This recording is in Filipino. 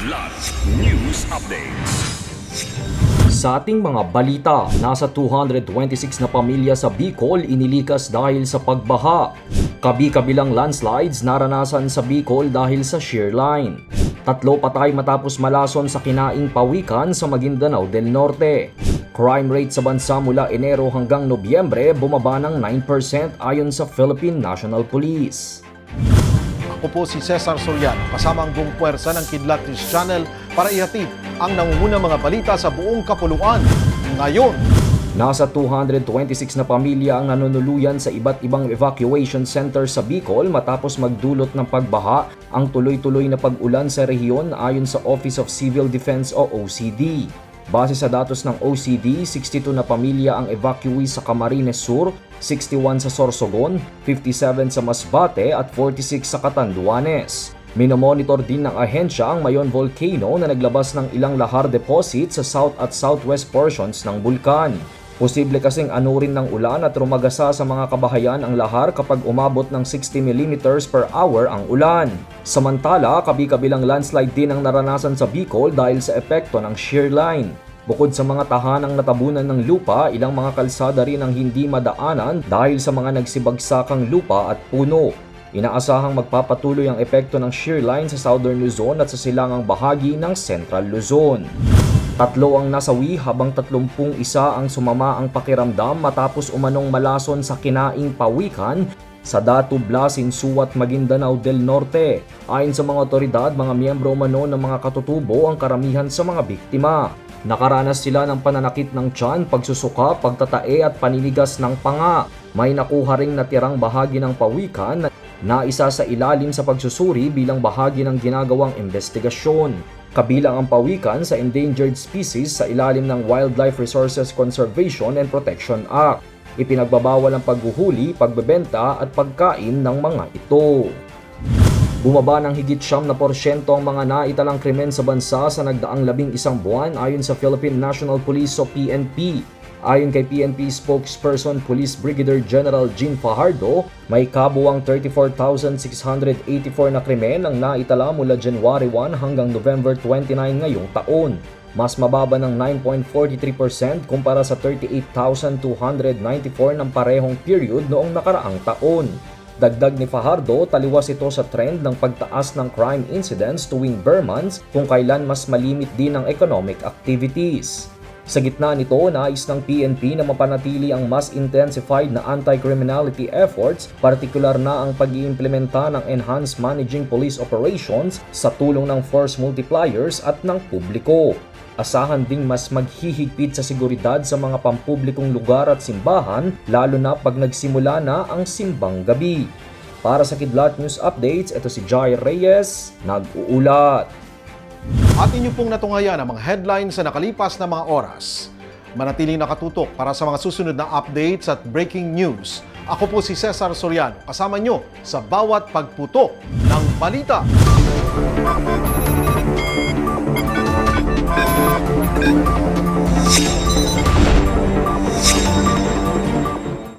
Kidlat News Updates. Sa ating mga balita, nasa 226 na pamilya sa Bicol inilikas dahil sa pagbaha. Kabi-kabilang landslides naranasan sa Bicol dahil sa shear line. Tatlo patay matapos malason sa kinaing pawikan sa Maguindanao del Norte. Crime rate sa bansa mula Enero hanggang Nobyembre bumaba ng 9% ayon sa Philippine National Police. Ako po si Cesar Soriano, kasama ang buong puwersa ng Kidlat News Channel para ihatid ang nangungunang mga balita sa buong kapuluan. Ngayon, Nasa 226 na pamilya ang nanunuluyan sa iba't ibang evacuation center sa Bicol matapos magdulot ng pagbaha ang tuloy-tuloy na pag-ulan sa rehiyon ayon sa Office of Civil Defense o OCD. Base sa datos ng OCD, 62 na pamilya ang evacuee sa Camarines Sur, 61 sa Sorsogon, 57 sa Masbate at 46 sa Catanduanes. Minomonitor din ng ahensya ang Mayon Volcano na naglabas ng ilang lahar deposit sa south at southwest portions ng bulkan. Posible kasing anurin ng ulan at rumagasa sa mga kabahayan ang lahar kapag umabot ng 60 mm per hour ang ulan. Samantala, kabi-kabilang landslide din ang naranasan sa Bicol dahil sa epekto ng shear line. Bukod sa mga tahanang natabunan ng lupa, ilang mga kalsada rin ang hindi madaanan dahil sa mga nagsibagsakang lupa at puno. Inaasahang magpapatuloy ang epekto ng shear line sa Southern Luzon at sa silangang bahagi ng Central Luzon. Tatlo ang nasawi habang tatlumpung isa ang sumama ang pakiramdam matapos umanong malason sa kinaing pawikan sa Datu Blasin, Suwat, Maguindanao del Norte. Ayon sa mga otoridad, mga miyembro umano ng mga katutubo ang karamihan sa mga biktima. Nakaranas sila ng pananakit ng tiyan, pagsusuka, pagtatae at paninigas ng panga. May nakuha ring natirang bahagi ng pawikan na isa sa ilalim sa pagsusuri bilang bahagi ng ginagawang investigasyon. Kabilang ang pawikan sa endangered species sa ilalim ng Wildlife Resources Conservation and Protection Act. Ipinagbabawal ang paghuhuli, pagbebenta at pagkain ng mga ito. Bumaba ng higit siyam na porsyento ang mga naitalang krimen sa bansa sa nagdaang labing isang buwan ayon sa Philippine National Police o PNP. Ayon kay PNP spokesperson Police Brigadier General Jean Fajardo, may kabuwang 34,684 na krimen ang naitala mula January 1 hanggang November 29 ngayong taon. Mas mababa ng 9.43% kumpara sa 38,294 ng parehong period noong nakaraang taon. Dagdag ni Fajardo, taliwas ito sa trend ng pagtaas ng crime incidents tuwing bare months kung kailan mas malimit din ang economic activities. Sa gitna nito, nais ng PNP na mapanatili ang mas intensified na anti-criminality efforts, partikular na ang pag-iimplementa ng Enhanced Managing Police Operations sa tulong ng force multipliers at ng publiko. Asahan ding mas maghihigpit sa seguridad sa mga pampublikong lugar at simbahan, lalo na pag nagsimula na ang simbang gabi. Para sa Kidlat News Updates, ito si Jai Reyes, nag-uulat. at inyo pong natungayan ang mga headlines sa nakalipas na mga oras. Manatiling nakatutok para sa mga susunod na updates at breaking news. Ako po si Cesar Soriano, kasama nyo sa bawat pagputok ng balita.